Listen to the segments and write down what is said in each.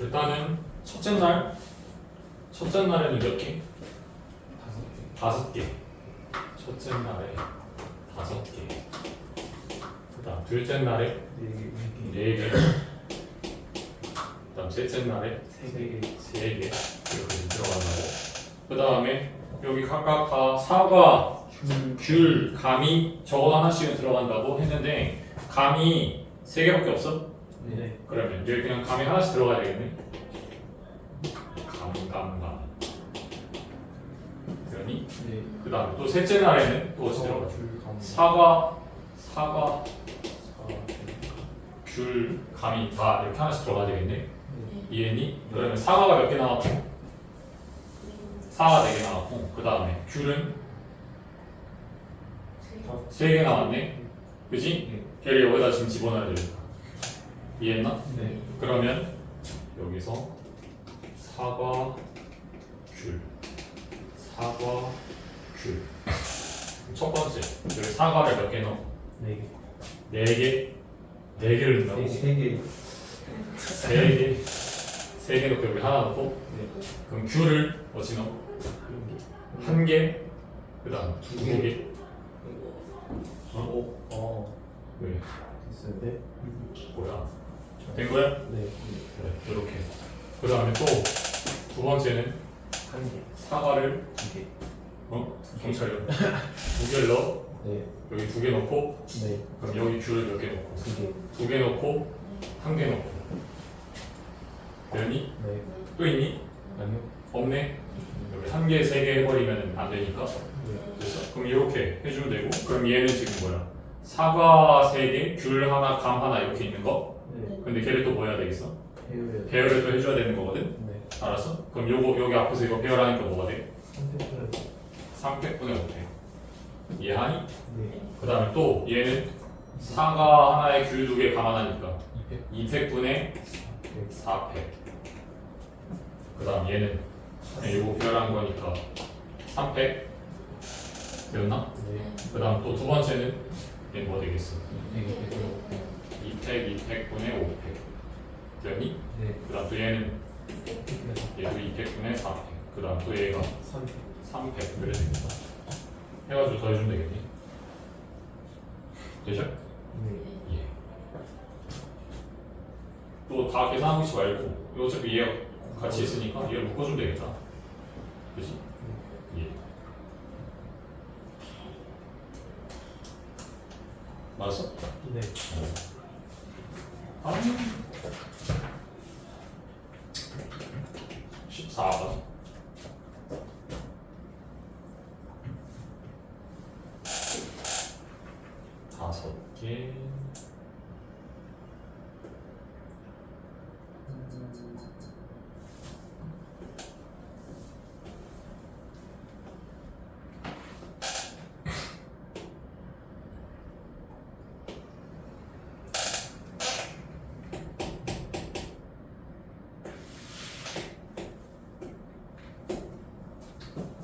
일단은 첫째 날 첫째 날에는 몇 개? 다섯 개. 첫째 날에 다섯 개. 그다음 둘째 날에 네 개. 네 개. 그다음 셋째 날에 세 개. 세 개. 이렇게 들어간다고. 그 다음에 여기 각각 다 사과, 줄. 귤, 감이 저거 하나씩은 들어간다고 했는데 감이 세 개밖에 없어? 네. 그러면 여기 그냥 감이 하나씩 들어가야 되겠네. 감, 감, 감. 그러니 네. 그 다음 또 셋째 날에는 또 어디 들어가죠? 줄 감. 사과, 사과, 사. 귤, 감이 다 이렇게 하나씩 들어가야 되겠네. 네. 이해니? 그러면 사과가 몇 개 나왔고 사과 네 개 나왔고 그 다음에 귤은. 세 개 나왔네. 그지? 네. 걔를 여기다 지금 집어넣어야 되겠다. 이해했나? 네. 그러면 여기서 사과, 귤, 사과, 귤. 첫 번째 여기 사과를 몇 개 넣어? 네 개. 네 개, 네 개를 넣는다고? 세, 세 개. 세 개, 세 개 넣고 여기 하나 넣고 네. 그럼 귤을 어찌 넣어? 한 개. 한 개, 그다음 두두 개. 개. 어? 어. 어. 왜? 됐어요. 네. 뭐야? 된 거야? 네. 그래, 이렇게. 그 다음에 또 두 번째는 한 개. 사과를 두 개. 어? 경찰이요. 두 개를 넣어. 네. 여기 두 개 넣고 네. 그럼 여기 귤을 몇 개 넣고 두 개. 두 개 넣고 한 개 넣고 되니? 네. 또 있니? 아니요. 없네. 여기 한 개, 세 개 해버리면 안 되니까 네. 됐어. 그럼 이렇게 해주면 되고 그럼 얘는 지금 뭐야? 사과 세 개, 귤 하나, 감 하나 이렇게 있는 거. 네. 근데 걔를 또 뭐 해야 되겠어? 배우야. 배열을 또 해줘야 되는 거거든. 네. 알았어? 그럼 요거 여기 앞에서 이거 배열하니까 뭐가 돼? 선택을. 300분의 5팩. 이해하니? 네. 그 다음에 또 얘는 사과 하나에 귤 두 개 감안하니까 이백. 2팩분의 네. 4팩. 그 다음 얘는 그냥 요거 배열한 거니까 3팩. 되었나? 네. 그 다음 또 두 번째는 얘는 뭐 되겠어? 네. 네. 2팩, 2팩분의 5팩. 되었니? 네. 그 다음 또 얘는 네. 얘도 2팩분의 4팩. 그 다음 또 얘가 삼. 3팩. 그래 되겠다. 해가지고 더해주면 되겠니? 되죠? 네. 예. 또 다 계산하지 말고 어차피 얘가 같이 있으니까 얘를 묶어주면 되겠다. 그지? 맞았어? 네. 아. 14번. 다섯 개.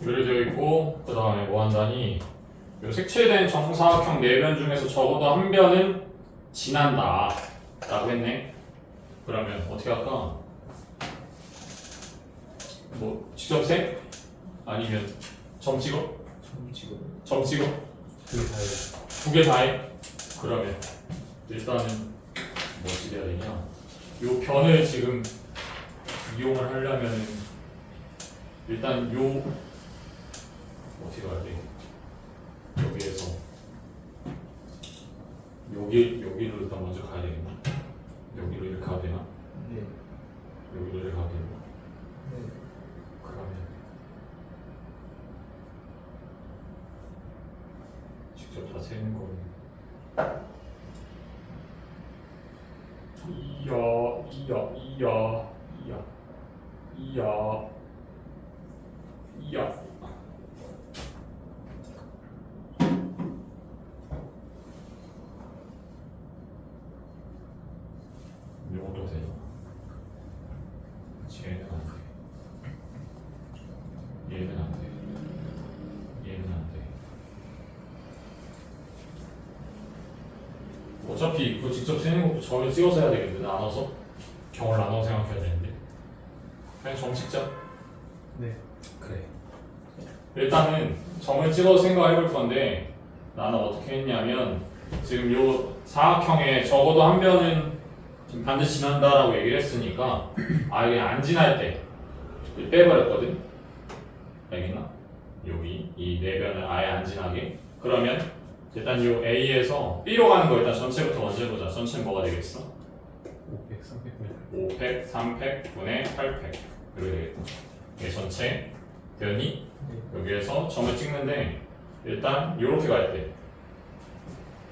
요리되어 있고 그 다음에 뭐 한다니 요 색칠된 정사각형 네 변 중에서 적어도 한 변은 지난다 라고 했네 그러면 어떻게 할까? 뭐 직접 세? 아니면 점 찍어? 처음 지금. 점 찍어? 그게 다예요. 두개 다 해? 그러면 일단은 뭐 어떻게 해야 되냐 요 변을 지금 이용을 하려면은 일단 요 어떻게 가야 돼? 여기에서 여기 여기로 일단 먼저 가야 되겠나? 여기로 이렇게 가야 되나? 네. 여기로 이렇게 가야 되나? 네. 그러면 직접 다 세는 거는 이야 이야 이야 이야 이야 요것도 되죠 쟤는 안 돼. 얘는 안 돼. 얘는 안 돼. 어차피 그거 직접 쓰는 것도 점을 찍어서 해야 되겠는데 나눠서? 경을 나눠 생각해야 되는데. 그냥 점 찍자. 네. 그래. 일단은 점을 찍어서 생각해 볼 건데 나는 어떻게 했냐면 지금 요 사각형에 적어도 한 변은 지금 반드시 지난다라고 얘기를 했으니까 아예 안 지날 때 빼버렸거든. 알겠나? 여기 이 네 변을 아예 안 지나게. 그러면 일단 요 A에서 B로 가는 거 일단 전체부터 먼저 해보자 전체는 뭐가 되겠어? 500, 300. 5팩, 3팩, 분의 8팩 이렇게 되겠다 이게 전체 변이 네. 여기에서 점을 찍는데 일단 이렇게 갈 때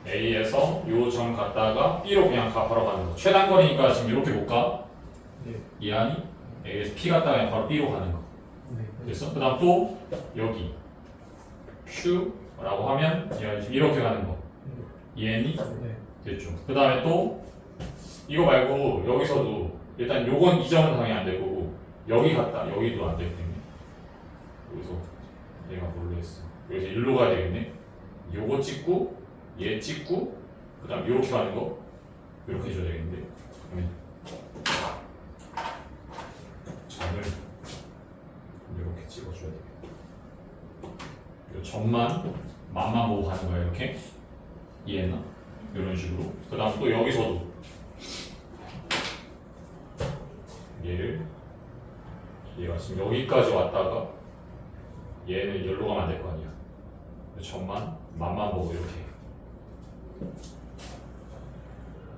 A에서 요점 갔다가 B로 그냥 가 바로 가는 거 최단 거리니까 지금 이렇게 못 가? 네. 이해하니? A에서 P 갔다가 그냥 바로 B로 가는 거 네. 됐어? 그 다음 또 여기 Q 라고 하면 얘가 지금 이렇게 가는 거. 이해니? 네. 됐죠. 그 다음에 또 이거 말고 여기서도 일단 요건 이 점은 당연히 안 되고 여기 갔다 여기도 안 때문에 여기서 얘가 뭘로 했어? 여기서 일로 가야 되겠네. 요거 찍고 얘 찍고 그 다음 요렇게 가는 거. 요렇게 해줘야 되겠는데. 그러면 점을 이렇게 찍어줘야 돼. 요 점만 맛만 보고 가는 거야 이렇게 이해했나? 이런 식으로. 그 다음 또 여기서도 얘를 얘가 지금 여기까지 왔다가 얘는 여기로 가면 안 될 거 아니야. 점만 맛만 보고 이렇게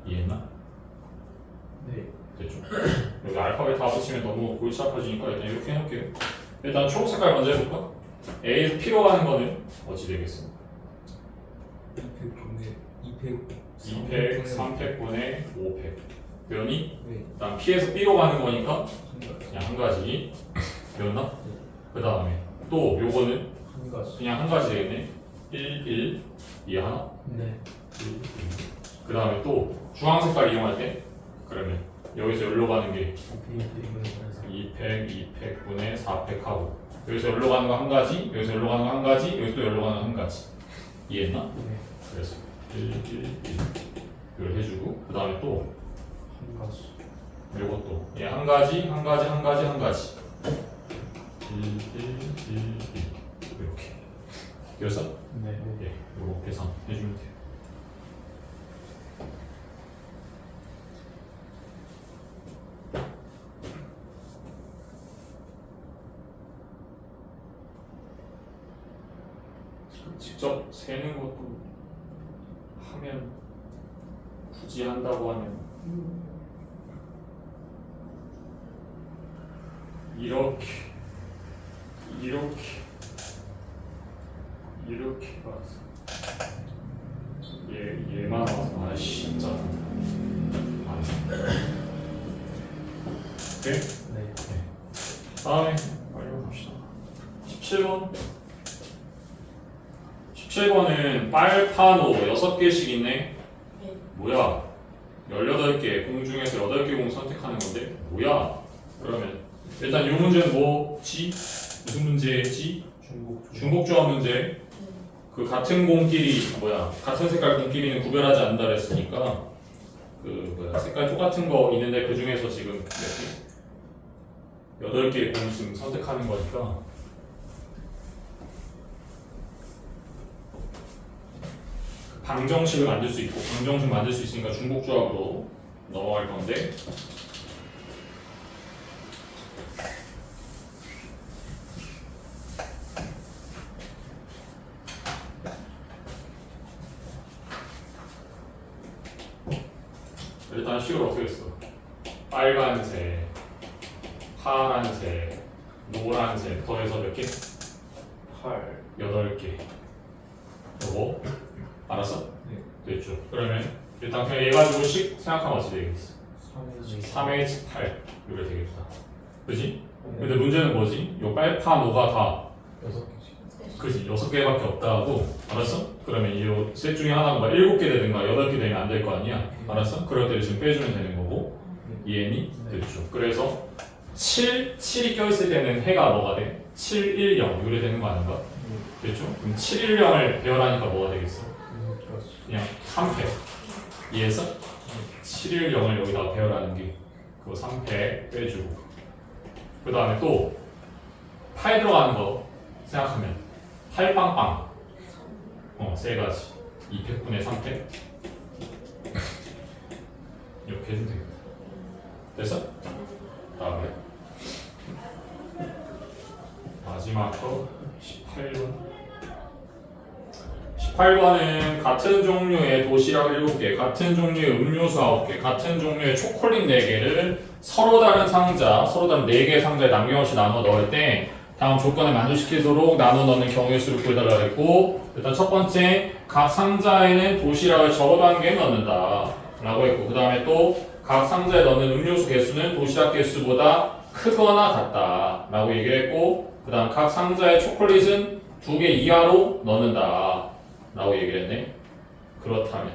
이해했나? 네. 됐죠? 여기 알파벳 다 붙이면 너무 골치 아파지니까 일단 이렇게 해놓을게요. 일단 초록 색깔 먼저 해볼까? A에서 P로 가는 거는 어찌 되겠어? 200 분의 200. 2팩, 3팩분의 5팩 변이 네. 그다음 P에서 B로 가는 거니까. 그냥 한 가지 배웠나? 그 다음에 또 요거는 한 가지. 그냥 한 가지 되겠네 1, 1 이해하나? 네. 그 다음에 또 주황 색깔 이용할 때 그러면 여기서 여기로 가는 게 200 2팩, 2팩분의 4팩 하고 여기서 여기로 가는 거 한 가지 여기서 여기로 가는 거 한 가지 여기서 또 여기로 가는 거 한 가지 이해했나? 네. 그래서 1, 1, 1 이걸 해주고 그 다음에 또 한 가지. 요것도 예, 한 가지, 한 가지, 한 가지, 한 가지. 1, 1, 1, 1 이렇게. 그래서 네. 예, 요거 계산 해주면 돼요. 직접 세는 것도 하면 굳이 한다고 하면 이렇게 이렇게 이렇게 가서. 얘 얘만 와서 아 진짜. 안 돼. 오케이 네. 다음에 빨리 갑시다. 17번 17번은 빨판호 6개씩 있네 네. 뭐야 18개 공 중에서 8개 공 선택하는 건데 뭐야 그러면 일단 이 문제는 뭐지? 무슨 문제지? 중국. 중복 조합 문제 그 같은 공끼리 뭐야 같은 색깔 공끼리는 구별하지 않는다 그랬으니까 그 뭐야 색깔 똑같은 거 있는데 그 중에서 지금 몇 개? 여덟 개의 공 지금 선택하는 거니까 방정식을 만들 수 있고 방정식 만들 수 있으니까 중복조합으로 넘어갈 건데 일단 식을 어떻게 했어? 빨간색, 파란색, 노란색 더해서 몇 개? 8. 여덟 개. 요거 알았어? 네. 됐죠. 그러면 일단 그냥 얘 가지고 식 생각하면 어떻게 되겠어? 3에서 3H 8 이렇게 되겠다. 그지? 네. 근데 문제는 뭐지? 요 빨파 노가 다 6개씩. 그지 여섯 개밖에 없다고 알았어? 그러면 이셋 중에 하나가 뭐 일곱 개 되든가 여덟 개 되면 안 될 거 아니야? 알았어? 그럴 때 지금 빼주면 되는 거고 이해니? 네. 됐죠. 그래서 7, 7이 껴있을 때는 해가 뭐가 돼? 7, 1, 0 이래 되는 거 아닌가? 네. 됐죠? 그럼 7, 1, 0을 배열하니까 뭐가 되겠어? 그냥 3패 이해했어? 7일 0을 여기다가 배열하는 게 그거 3패 빼주고 그 다음에 또8 들어가는 거 생각하면 8빵빵 어, 세 가지 2팩분의 3팩 이렇게 해주면 되겠다 됐어? 다음에 마지막 거? 18번. 18번은 같은 종류의 도시락 7개, 같은 종류의 음료수 9개, 같은 종류의 초콜릿 4개를 서로 다른 상자, 서로 다른 4개의 상자에 남김없이 나눠 넣을 때 다음 조건을 만족시키도록 나눠 넣는 경우의 수를 구해달라 했고 일단 첫 번째 각 상자에는 도시락을 적어 단계에 넣는다 라고 했고 그 다음에 또 각 상자에 넣는 음료수 개수는 도시락 개수보다 크거 나 같다. 라고 얘기를 했고 그 다음 각 상자의 초콜릿은 두 개 이하로 넣는다. 라고 얘기를 했네. 그렇다면.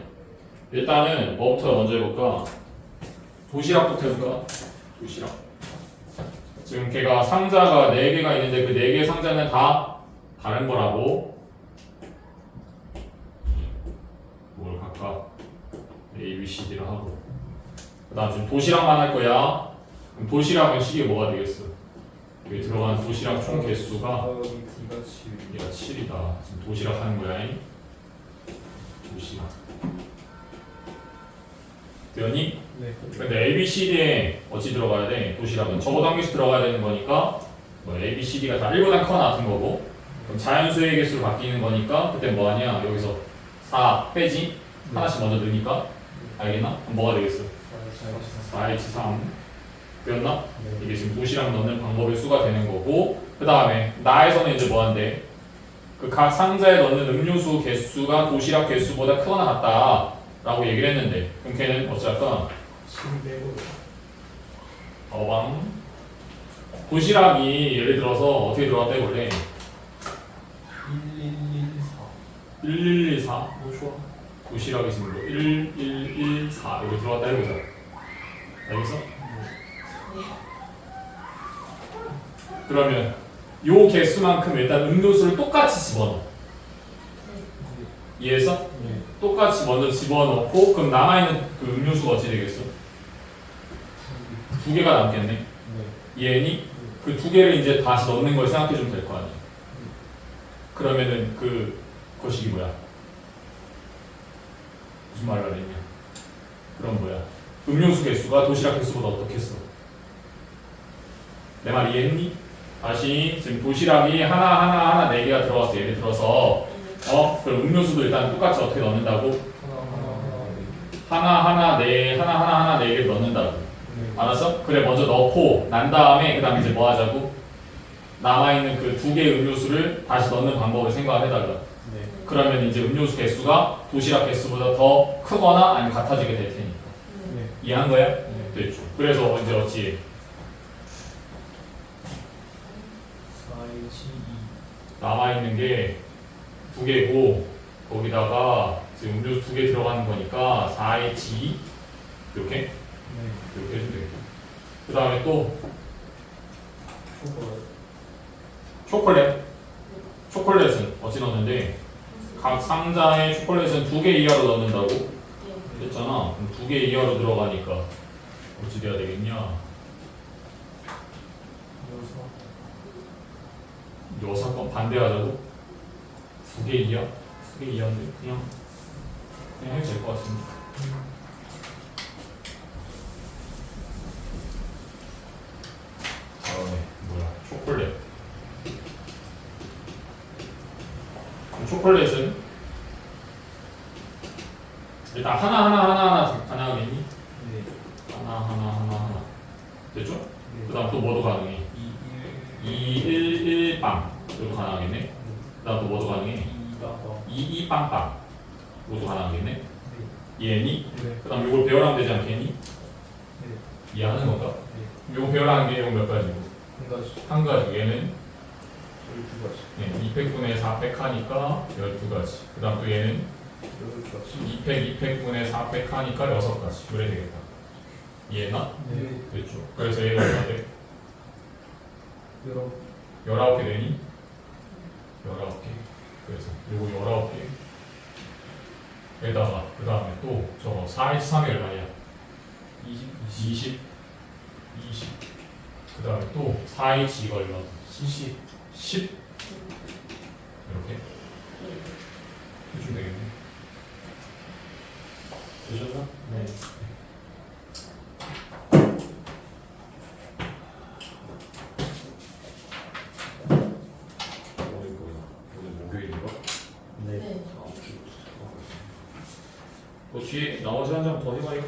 일단은 뭐부터 먼저 해볼까? 도시락부터 해볼까? 도시락. 지금 걔가 상자가 4개가 있는데 그 4개의 상자는 다 다른 거라고. 뭘 각각 A, B, C, D로 하고. 그 다음 지금 도시락만 할 거야 그럼 도시락은 식이 뭐가 되겠어 여기 들어간 도시락 총 개수가 아 여기 D가 7 얘가 7이다 지금 도시락 하는 거야 잉? 도시락 되었니? 네 근데 A, B, C, D에 어찌 들어가야 돼? 도시락은 적어도 한 개씩 들어가야 되는 거니까 뭐 A, B, C, D가 다 1보다 커나 같은 거고 그럼 자연수의 개수로 바뀌는 거니까 그때 뭐 하냐? 여기서 4 빼지? 하나씩 먼저 넣으니까 알겠나? 그럼 뭐가 되겠어? 4H 3 되었나? 네. 이게 지금 도시락 넣는 방법의 수가 되는 거고 그 다음에 나에서는 이제 뭐 한대? 그각 상자에 넣는 음료수 개수가 도시락 개수보다 크거나 같다 라고 얘기를 했는데 그럼 걔는 어찌할까? 7 빼고 어방 도시락이 예를 들어서 어떻게 들어갔대 원래 1114 1114뭐 좋아 도시락이 지금 1114 여기 들어갔다 해보자 알겠어? 그러면 요 개수만큼 일단 음료수를 똑같이 집어넣어 이해했어? 네 똑같이 먼저 집어넣고 그럼 남아있는 그 음료수가 어찌 되겠어? 두 개가 남겠네 네 이해니? 그 두 개를 이제 다시 넣는 걸 생각해 주면 될 거 아니야 그러면은 그 거식이 뭐야? 무슨 말을 하랬냐? 그럼 뭐야? 음료수 개수가 도시락 개수보다 어떻겠어? 내 말 이해했니? 다시 지금 도시락이 하나 하나 하나 네 개가 들어갔어 예를 들어서. 어? 그럼 음료수도 일단 똑같이 어떻게 넣는다고? 하나 하나 네 하나 하나 하나 네 개 넣는다고. 네 알았어? 그래 먼저 넣고 난 다음에 그 다음에 이제 뭐 하자고? 남아 있는 그 두 개의 음료수를 다시 넣는 방법을 생각을 해달라. 네. 그러면 이제 음료수 개수가 도시락 개수보다 더 크거나 아니면 같아지게 될 테니까. 네. 이해한 거야? 네. 됐죠. 그래서 이제 어찌 남아 있는 게 두 개고 거기다가 지금 음료수 두 개 들어가는 거니까 4H 이렇게? 2 네. 이렇게 해주면 되겠다. 그 다음에 또? 초콜릿. 초콜릿. 초콜릿은 어찌 넣는데? 각 상자에 초콜릿은 두 개 이하로 넣는다고? 했잖아. 그럼 두 개 이하로 들어가니까 어찌 돼야 되겠냐 여섯 여섯 번 반대하자고? 두 개 이하? 두 개 이하인데 그냥 그냥 해도 될 것 같은데. 다음에 뭐야? 초콜릿. 그럼 초콜릿은? 일단 하나 하나 하나 하나 가능하겠니? 네. 하나 하나 하나 하나. 됐죠? 네. 그 다음 또 뭐도 가능해? 2 1 211빵 이것도 가능하겠네? 그 다음 또 뭐도 가능해? 2가 22빵빵. 이것도 가능하겠네? 이해했니? 네. 그 다음 이걸 배열하면 되지 않겠니? 네. 이해하는 건가? 네. 이거 배열하는 게 이거 몇 가지고 한 가지. 한 가지. 얘는? 열두 가지. 네, 200분의 400 하니까 12가지. 그 다음 또 얘는? 여덟 가지. 200, 200분의 400 하니까 6가지. 그래 되겠다. 이해했나? 네. 됐죠. 그래서 얘가 얼마 돼? 열아홉. 19개 되니? 19개 그래서 요거 19개. 에다가 그 다음에 또 저거 4H 3이 얼마냐? 20 20 20 그 다음에 또 4H 이거 얼마? 70 10 이렇게. 해주면 되겠네. 되셨나? 네 오늘 뭐야? 오늘 목요일인가? 네. 네. 너 뒤에 나머지 한장 더 해봐 이거